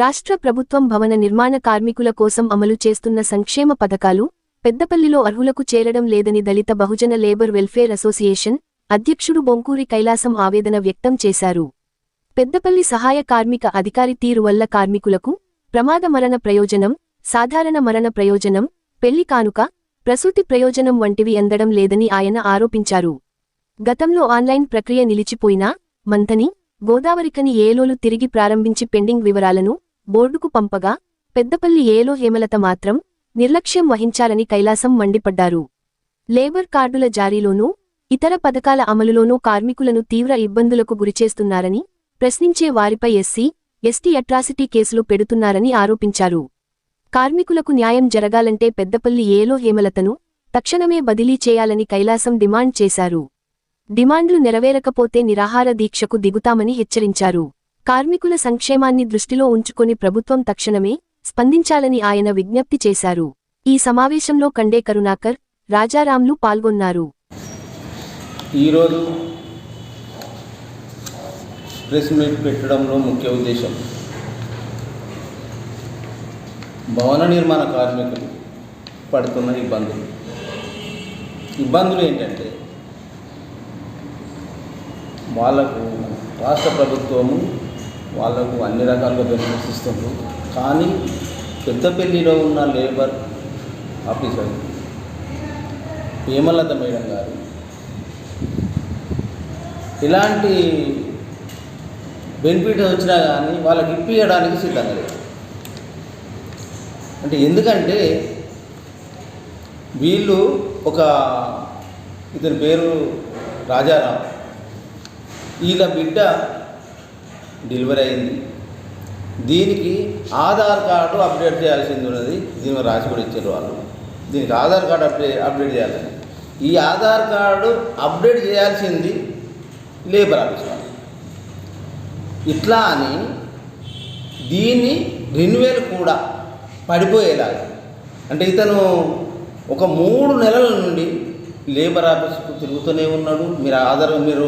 రాష్ట్ర ప్రభుత్వం భవన నిర్మాణ కార్మికుల కోసం అమలు చేస్తున్న సంక్షేమ పథకాలు పెద్దపల్లిలో అర్హులకు చేరడం లేదని Dalit Bahujan labour welfare association అధ్యక్షుడు బొంకూరి కైలాసం ఆవేదన వ్యక్తం చేశారు. పెద్దపల్లి సహాయ కార్మిక అధికారి తీరు వల్ల కార్మికులకు ప్రమాద మరణ ప్రయోజనం సాధారణ మరణ ప్రయోజనం పెళ్ళి కానుక ప్రసూతి ప్రయోజనం వంటివి అందడం లేదని ఆయన ఆరోపించారు. గతంలో ఆన్లైన్ ప్రక్రియ నిలిచిపోయినా మంథని గోదావరికని ఏలోలు తిరిగి ప్రారంభించి పెండింగ్ వివరాలను బోర్డుకు పంపగా పెద్దపల్లి ఏలో హేమలత మాత్రం నిర్లక్ష్యం వహించాలని కైలాసం మండిపడ్డారు. లేబర్ కార్డుల జారీలోనూ ఇతర పథకాల అమలులోనూ కార్మికులను తీవ్ర ఇబ్బందులకు గురిచేస్తున్నారని ప్రశ్నించే వారిపై ఎస్సీ ఎస్టీ అట్రాసిటీ కేసులు పెడుతున్నారని ఆరోపించారు. కార్మికులకు న్యాయం జరగాలంటే పెద్దపల్లి ఏలో హేమలతను తక్షణమే బదిలీ చేయాలని కైలాసం డిమాండ్ చేశారు. డిమాండ్లు నెరవేరకపోతే నిరాహార దీక్షకు దిగుతామని హెచ్చరించారు. కార్మికుల సంక్షేమాన్ని దృష్టిలో ఉంచుకుని ప్రభుత్వం తక్షణమే స్పందించాలని ఆయన విజ్ఞప్తి చేశారు. ఈ సమావేశంలో కండే కరుణాకర్ రాజారాంలు పాల్గొన్నారు. ఈరోజు ప్రెస్ మీట్ పెట్టడంలో ముఖ్య ఉద్దేశం భవన నిర్మాణ కార్మికులు పడుతున్న ఇబ్బందులు. ఇబ్బందులు ఏంటంటే వాళ్ళకు రాష్ట్ర ప్రభుత్వము వాళ్ళకు అన్ని రకాలుగా బెనిఫిట్స్ ఇస్తుంది కానీ పెద్దపల్లిలో ఉన్న లేబర్ ఆఫీసర్ హేమలత మేడం గారు ఇలాంటి బెనిఫిట్ వచ్చినా కానీ వాళ్ళకి ఇప్పించడానికి సిద్ధంగా లేదు అంటే ఎందుకంటే వీళ్ళు ఒక ఇతని పేరు రాజారాం. వీళ్ళ బిడ్డ డెలివరీ అయింది. దీనికి ఆధార్ కార్డు అప్డేట్ చేయాల్సింది ఉన్నది. దీని రాసి కూడా ఇచ్చారు వాళ్ళు. దీనికి ఆధార్ కార్డు అప్డేట్ అప్డేట్ చేయాలని ఈ ఆధార్ కార్డు అప్డేట్ చేయాల్సింది లేబర్ ఆఫీస్ వాళ్ళు. ఇట్లా అని దీన్ని రెన్యువల్ కూడా పడిపోయేలాగా. అంటే ఇతను ఒక మూడు నెలల నుండి లేబర్ ఆఫీస్కు తిరుగుతూనే ఉన్నాడు. మీరు ఆధార్ మీరు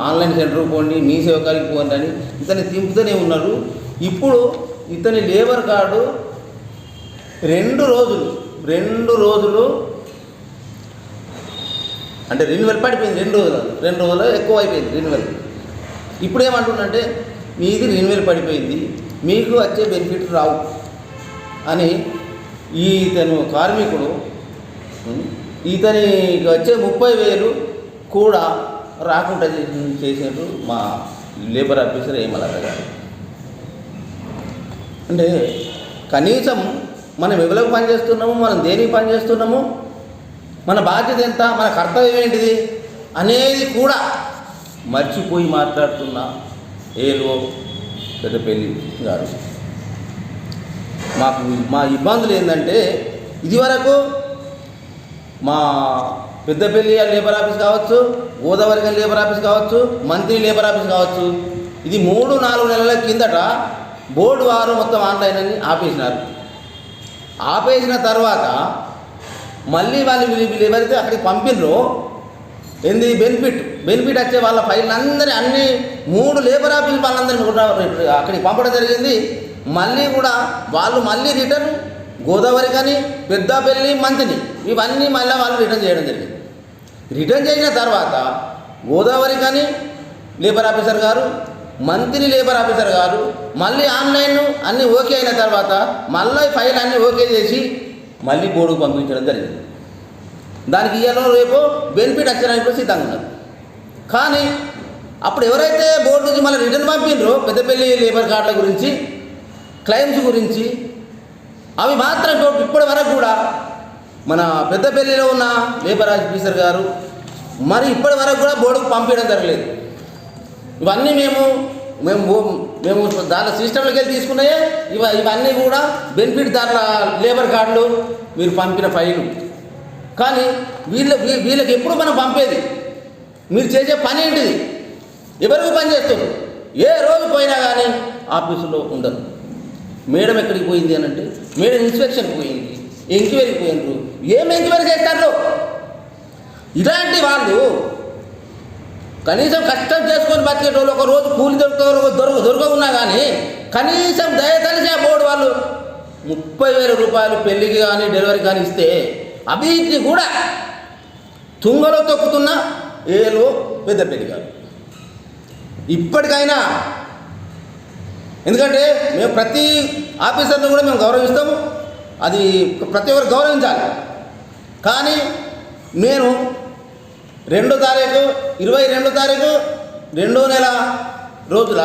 ఆన్లైన్ సెంటర్ పోండి మీ సేవకానికి పోండి అని ఇతన్ని తింపుతూనే ఉన్నారు ఇప్పుడు ఇతని లేబర్ కార్డు రెండు రోజులు రెండు రోజులు అంటే రెన్యువల్ పడిపోయింది రెండు రోజులు రెండు రోజులు ఎక్కువ అయిపోయింది రెన్యువల్ ఇప్పుడు ఏమంటుందంటే మీది రెన్యువల్ పడిపోయింది మీకు వచ్చే బెనిఫిట్ రావు అని ఈ ఇతను కార్మికుడు ఇతనికి వచ్చే ముప్పై వేలు కూడా రాకుండా చేసినట్టు మా లేబర్ ఆఫీసర్ ఏమలత గారు అంటే కనీసం మనం ఎవరికి పనిచేస్తున్నాము మనం దేనికి పనిచేస్తున్నాము మన బాధ్యత ఎంత మన కర్తవ్యం ఏంటిది అనేది కూడా మర్చిపోయి మాట్లాడుతున్న ఏలో పెద్దపల్లి గారు. మాకు మా ఇబ్బందులు ఏంటంటే ఇదివరకు మా పెద్దపల్లి లేబర్ ఆఫీస్ కావచ్చు గోదావరి లేబర్ ఆఫీస్ కావచ్చు మంత్రి లేబర్ ఆఫీస్ కావచ్చు. ఇది మూడు నాలుగు నెలల కిందట బోర్డు వారు మొత్తం ఆన్లైన్ అని ఆపేసినారు. ఆపేసిన తర్వాత మళ్ళీ వాళ్ళు ఎవరైతే అక్కడికి పంపినరో ఏంది బెనిఫిట్? బెనిఫిట్ వచ్చే వాళ్ళ ఫైల్ అందరి అన్ని మూడు లేబర్ ఆఫీస్ వాళ్ళందరినీ కూడా అక్కడికి పంపడం జరిగింది. మళ్ళీ కూడా వాళ్ళు మళ్ళీ రిటర్న్ గోదావరి కానీ పెద్దపల్లి మంతిని ఇవన్నీ మళ్ళీ వాళ్ళు రిటర్న్ చేయడం జరిగింది. రిటర్న్ చేసిన తర్వాత గోదావరి కానీ లేబర్ ఆఫీసర్ గారు మంత్రి లేబర్ ఆఫీసర్ గారు మళ్ళీ ఆన్లైన్ అన్నీ ఓకే అయిన తర్వాత మళ్ళీ ఫైల్ అన్నీ ఓకే చేసి మళ్ళీ బోర్డుకు పంపించడం జరిగింది. దానికి ఇయ్యాలో రేపు బెనిఫిట్ వచ్చడానికి కూడా సిద్ధంగా ఉన్నారు. కానీ అప్పుడు ఎవరైతే బోర్డు నుంచి మళ్ళీ రిటర్న్ పంపిండ్రో పెద్దపల్లి లేబర్ కార్డుల గురించి క్లైమ్స్ గురించి అవి మాత్రం ఇప్పటి వరకు కూడా మన పెద్దపల్లిలో ఉన్న లేబర్ ఆఫీసర్ గారు మరి ఇప్పటి వరకు కూడా బోర్డుకు పంపించడం జరగలేదు. ఇవన్నీ మేము మేము మేము దాని సిస్టంలోకి వెళ్ళి తీసుకున్నాయే ఇవ ఇవన్నీ కూడా బెనిఫిట్ దాంట్లో లేబర్ కార్డులు మీరు పంపిన ఫైలు. కానీ వీళ్ళ వీళ్ళకి ఎప్పుడు మనం పంపేది? మీరు చేసే పని ఏంటిది? ఎవరికి పని చేస్తారు ఏ రోజు పోయినా కానీ ఆఫీసులో ఉండదు. మేడం ఎక్కడికి పోయింది అని అంటే మేడం ఇన్స్పెక్షన్కి పోయింది. ఎంక్వైరీ పోయినరు. ఏం ఎంక్వైరీ చేస్తారు? ఇలాంటి వాళ్ళు కనీసం కష్టం చేసుకొని బతికేటోళ్ళు ఒక రోజు కూలి దొరుకుతారు దొరక దొరకకున్నా కానీ కనీసం దయతలిసి ఆ బోర్డు వాళ్ళు ముప్పై వేల రూపాయలు పెళ్ళికి కానీ డెలివరీ కానీ ఇస్తే అభివృద్ధి కూడా తుంగలో తొక్కుతున్న ఏలో పెద్ద పెళ్ళి కాదు. ఇప్పటికైనా ఎందుకంటే మేము ప్రతి ఆఫీసర్ని కూడా మేము గౌరవిస్తాము. అది ప్రతి ఒక్కరు గౌరవించాలి. కానీ నేను రెండో తారీఖు ఇరవై రెండో తారీఖు రెండో నెల రోజుల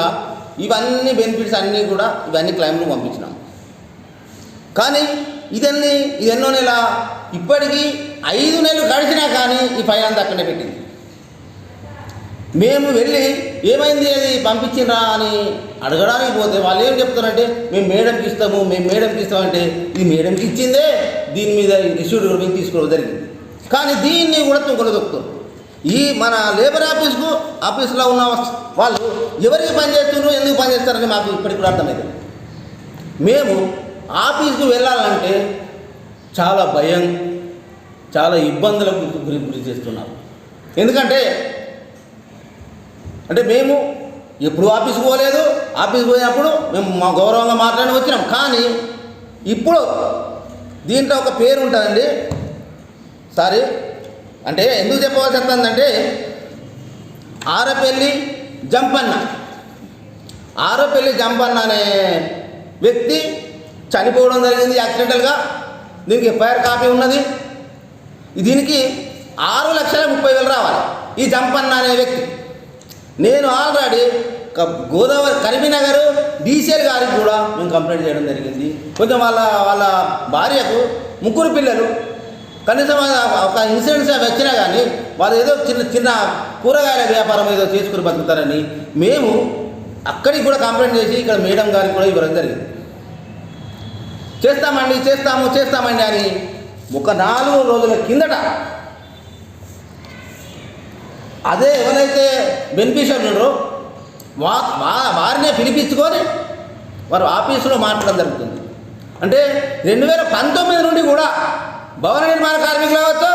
ఇవన్నీ బెనిఫిట్స్ అన్నీ కూడా ఇవన్నీ క్లైమ్లు పంపించినాం. కానీ ఇదన్నీ ఇది ఎన్నో నెల ఇప్పటికీ ఐదు నెలలు గడిచినా కానీ ఈ ఫైనాన్స్ అక్కడనే అక్కడే పెట్టింది. మేము వెళ్ళి ఏమైంది అది పంపించినరా అని అడగడానికి పోతే వాళ్ళు ఏం చెప్తారంటే మేము మేడంకి ఇస్తాము మేము మేడంకి ఇస్తామంటే ఇది మేడంకి ఇచ్చిందే దీని మీద రిసీవ్డ్ గురించి మేము తీసుకోవడం జరిగింది. కానీ దీన్ని కూడా తుంకలు దొక్కుతారు ఈ మన లేబర్ ఆఫీస్కు ఆఫీస్లో ఉన్న వాళ్ళు ఎవరికి పని చేస్తున్నారు ఎందుకు పనిచేస్తారని మాకు ఇప్పటికి కూడా అర్థమైంది. మేము ఆఫీస్కు వెళ్ళాలంటే చాలా భయం చాలా ఇబ్బందులకు గురి గురి చేస్తున్నారు. ఎందుకంటే అంటే మేము ఎప్పుడు ఆఫీస్కి పోలేదు. ఆఫీస్కి పోయినప్పుడు మేము మా గౌరవంగా మాట్లాడి వచ్చినాం. కానీ ఇప్పుడు దీంట్లో ఒక పేరు ఉంటుందండి. సారీ. అంటే ఎందుకు చెప్పవలసి వస్తుందంటే ఆరపల్లి జంపన్న. ఆరపల్లి జంపన్న అనే వ్యక్తి చనిపోవడం జరిగింది యాక్సిడెంటల్గా. దీనికి ఎఫ్ఐఆర్ కాపీ ఉన్నది. దీనికి ఆరు లక్షల ముప్పై వేలు రావాలి. ఈ జంపన్న అనే వ్యక్తి. నేను ఆల్రెడీ గోదావరి కరీంనగర్ డీసీఆర్ గారికి కూడా మేము కంప్లైంట్ చేయడం జరిగింది. కొంచెం వాళ్ళ వాళ్ళ భార్యకు ముగ్గురు పిల్లలు. కనీసం ఒక ఇన్సూరెన్స్ అవి వచ్చినా కానీ వాళ్ళు ఏదో చిన్న చిన్న కూరగాయల వ్యాపారం ఏదో చేసుకుని బతుకుతారని మేము అక్కడికి కూడా కంప్లైంట్ చేసి ఇక్కడ మేడం గారికి కూడా ఇవ్వడం జరిగింది. చేస్తామండి చేస్తాము చేస్తామండి అని ఒక నాలుగు రోజుల కిందట అదే ఎవరైతే బెనిఫిషియర్ ఉన్నారో వా వారినే పిలిపించుకొని వారు ఆఫీసులో మాట్లాడడం జరుగుతుంది. అంటే రెండు వేల పంతొమ్మిది నుండి కూడా భవన నిర్మాణ కార్మికులు కావచ్చు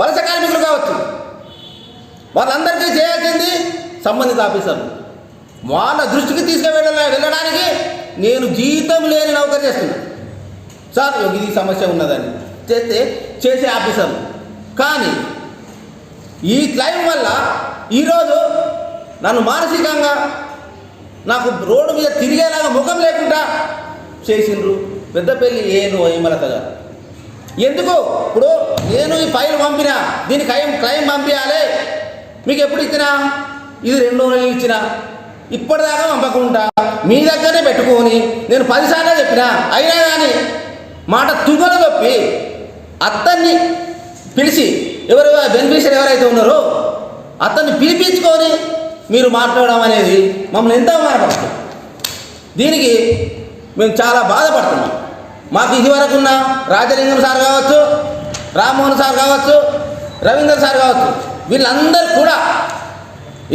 వలస కార్మికులు కావచ్చు వాళ్ళందరికీ చేయాల్సింది సంబంధిత ఆఫీసర్లు. వాళ్ళ దృష్టికి తీసుకువెళ్ళ వెళ్ళడానికి నేను జీతం లేని నౌకరు చేస్తున్నాను సార్ ఇది సమస్య ఉన్నదని చేస్తే చేసే ఆఫీసర్లు. కానీ ఈ క్లైమ్ వల్ల ఈరోజు నన్ను మానసికంగా నాకు రోడ్డు మీద తిరిగేలాగా ముఖం లేకుండా చేసిండ్రు. పెద్దపల్లి ఏను హేమలత గారు. ఎందుకు? ఇప్పుడు నేను ఈ ఫైల్ పంపిన దీని క్లైమ్ క్లైమ్ పంపించాలి మీకు ఎప్పుడు ఇచ్చినా? ఇది రెండు నెలలు ఇచ్చిన. ఇప్పటిదాకా పంపకుండా మీ దగ్గరనే పెట్టుకొని నేను పదిసార్లు చెప్పినా అయినా కానీ మాట తుగలు తప్పి అత్తన్ని పిలిచి ఎవరు బెనిఫిషియర్ ఎవరైతే ఉన్నారో అతన్ని పిలిపించుకొని మీరు మాట్లాడడం అనేది మమ్మల్ని ఎంతో మారపడుతుంది దీనికి మేము చాలా బాధపడుతున్నాం. మాకు ఇదివరకు ఉన్న రాజలింగం సార్ కావచ్చు రామ్మోహన్ సార్ కావచ్చు రవీందర్ సార్ కావచ్చు వీళ్ళందరూ కూడా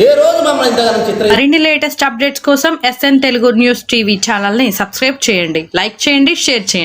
ఏ రోజు మమ్మల్ని ఇంతగానం చిత్ర మరిన్ని లేటెస్ట్ అప్డేట్స్ కోసం ఎస్ఎన్ తెలుగు న్యూస్ టీవీ ఛానల్ని సబ్స్క్రైబ్ చేయండి. లైక్ చేయండి షేర్ చేయండి.